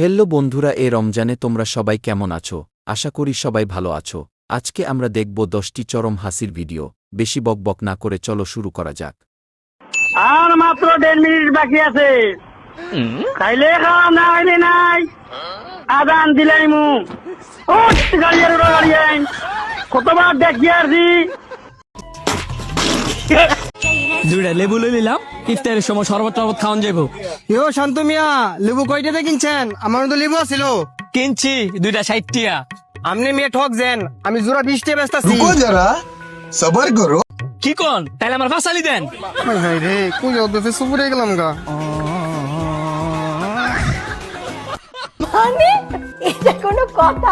Hello বন্ধুরা, এ রমজানে তোমরা সবাই কেমন আছো? আশা করি সবাই ভালো আছো। আজকে আমরা দেখব দশটি চরম হাসির ভিডিও। বেশি বকবক না করে চলো শুরু করা যাক। আর মাত্র দেড় মিনিট বাকি আছে। খাইলে খাওয়া না নাই। আদান দিলাই মু কতবার দেখি আসি দুইটা লেবু লই নিলাম ইফতারের সময় শরবত টরবত খাওয়ান যাইব। ইও শান্ত মিয়া লেবু কয়টা কয়টাতে কিনছেন? আমার তো লেবু ছিল কিনছি দুইটা ষাট টিয়া আপনি ঠক ঠকছেন আমি জোড়া বিশ টিয়া ব্যস্ত আছি যারা সবার করো। কি কোন? তাহলে আমার ফাসালি দেন। রে কই যাও অদ্ভুত সুপুরে গেলাম গা। মানে এটা কোনো কথা।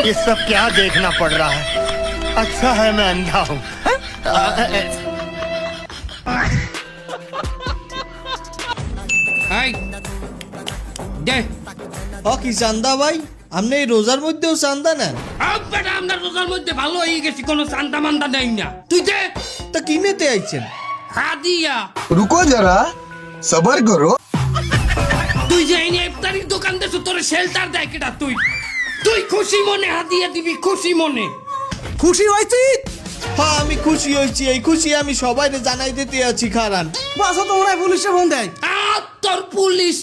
ये सब क्या देखना पड़ रहा है अच्छा है मैं अंधा हूँ হাই দে ও কি চান্দা ভাই আপনি এই রোজার মধ্যেও চান্দা নেন আপ বেটা আমরা রোজার মধ্যে ভালো হয়ে গেছি কোনো চান্দা মান্দা নেই না তুই দে তা কি নিতে আইছেন হাদিয়া रुको जरा सबर करो তুই যে এই ইফতারির দোকান দেছো তোর শেল্টার দেয় কেটা তুই তুই খুশি মনে হাদিয়া দিবি খুশি মনে। খুশি হয়েছি? হ্যাঁ আমি খুশি হয়েছি এই খুশি আমি সবাই জানাই দিতে আছি খারান। বাসা তো ওরাই পুলিশে ফোন দেয়। আর তোর পুলিশ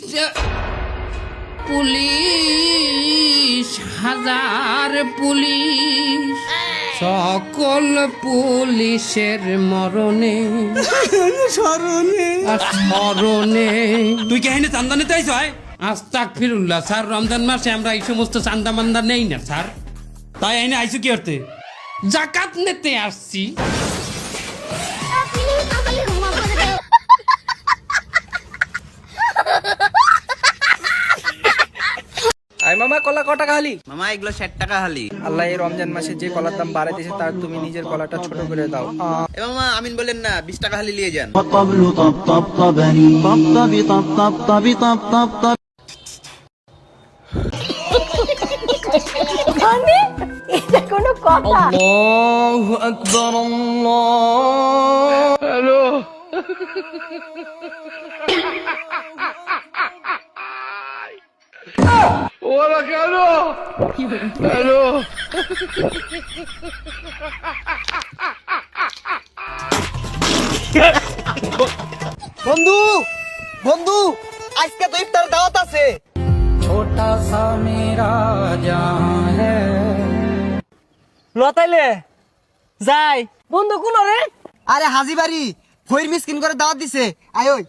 পুলিশ হাজার পুলিশ সকল পুলিশের মরণে। স্মরণে। স্মরণে। তুই কে হেনে চান্দা নিতে আইস হয় আস্তাক ফিরুল্লাহ স্যার রমজান মাসে আমরা এই সমস্ত চান্দা মান্দা নেই না স্যার তাই এনে আইসু কি করতে জাকাত নিতে আসছি আই মামা কলা কটা খালি মামা এগুলো ষাট টাকা হালি আল্লাহ এই রমজান মাসে যে কলার দাম বাড়াই দিয়েছে তার তুমি নিজের কলাটা ছোট করে দাও এ মামা আমিন বলেন না বিশ টাকা হালি নিয়ে যান কথা। আল্লাহু আকবার আল্লাহ। বন্ধু বন্ধু আজকে তো ইফতার দাওয়াত আছে। লতাইলে যাই। বন্ধু কোন রে? আরে হাজি বাড়ি ফইর মিসকিন করে দাওয়াত দিছে। আয় ওই।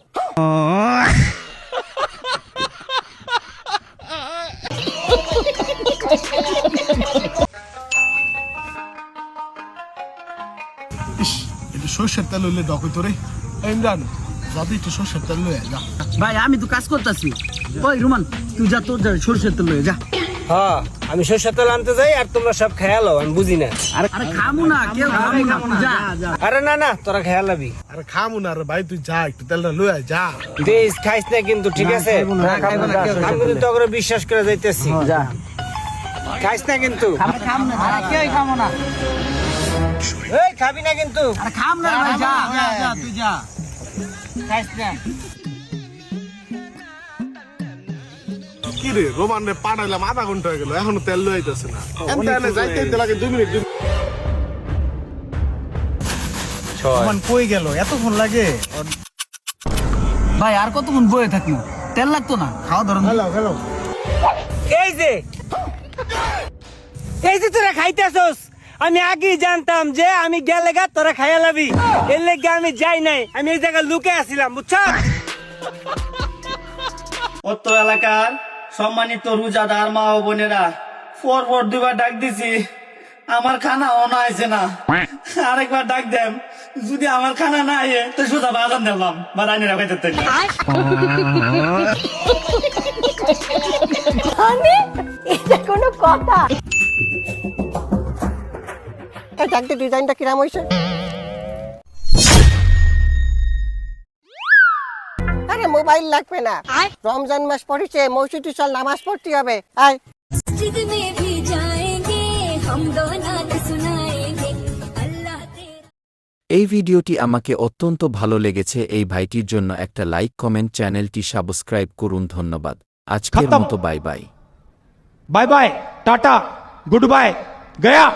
সর্ষের তেল হইলে দখল তোরে ইমরান যাতে একটু সর্ষের তেল লয়ে যা। ভাই আমি তো কাজ করতেছি। ওই রুমান তুই যা তোর যা সরষের তেল লয়ে যা। হ্যাঁ আমি সরষের তেল আনতে যাই আর তোমরা সব খেয়ালো আমি বুঝি না। আরে খামু না কেউ খামু না আরে না না তোরা খেয়ালাবি আরে খামু না রে ভাই তুই যা একটু তেলটা লয়ে আয়, যা। বেশ খাইস না কিন্তু ঠিক আছে? আমি কিন্তু তোকে বিশ্বাস করে যাইতেছি। যা। খাইস না কিন্তু। কেউ খামো না এই খাবি না কিন্তু। খাম না ভাই যা যা তুই যা। খাইস না। কি রে রোমান রে পাঠাইলাম আধা ঘণ্টা হয়ে গেল এখনও তেল লয়ে আইতেছে না। যাইতে যাইতে লাগে দুই মিনিট রোমান কই গেল? এতক্ষণ লাগে? ভাই আর কতক্ষণ বয়ে থাকি তেল লাগতো না? খাওয়া ধরুন। হ্যালো হ্যালো এই যে এই যে তোরা খাইতেছস আমি আগেই জানতাম যে আমি গেলে গা তোরা খাইয়া লাবি। এর লেগে আমি যাই নাই আমি এই জায়গায় লুকে আসছিলাম বুঝছ অত্র এলাকার সম্মানিত রোজাদার মা ও বোনেরা পর পর দুবার ডাক দিছি আমার খানা অনা আইছে না। আরেকবার ডাক দেম যদি আমার খানা না আয়ে তো সুদা বাজান দিলাম বা রানীরা খাইতে এটা কোনো কথা। এই ডাকতে ডিজাইনটা কিরাম হইছে? মোবাইল লাগবে না। রমজান মাস পড়েছে মৌসুটি সাল নামাজ পড়তে হবে। এই ভিডিওটি আমাকে অত্যন্ত ভালো লেগেছে এই ভাইটির জন্য একটা লাইক কমেন্ট চ্যানেলটি সাবস্ক্রাইব করুন ধন্যবাদ। আজকের মতো bye bye. Bye bye tata goodbye Gaya.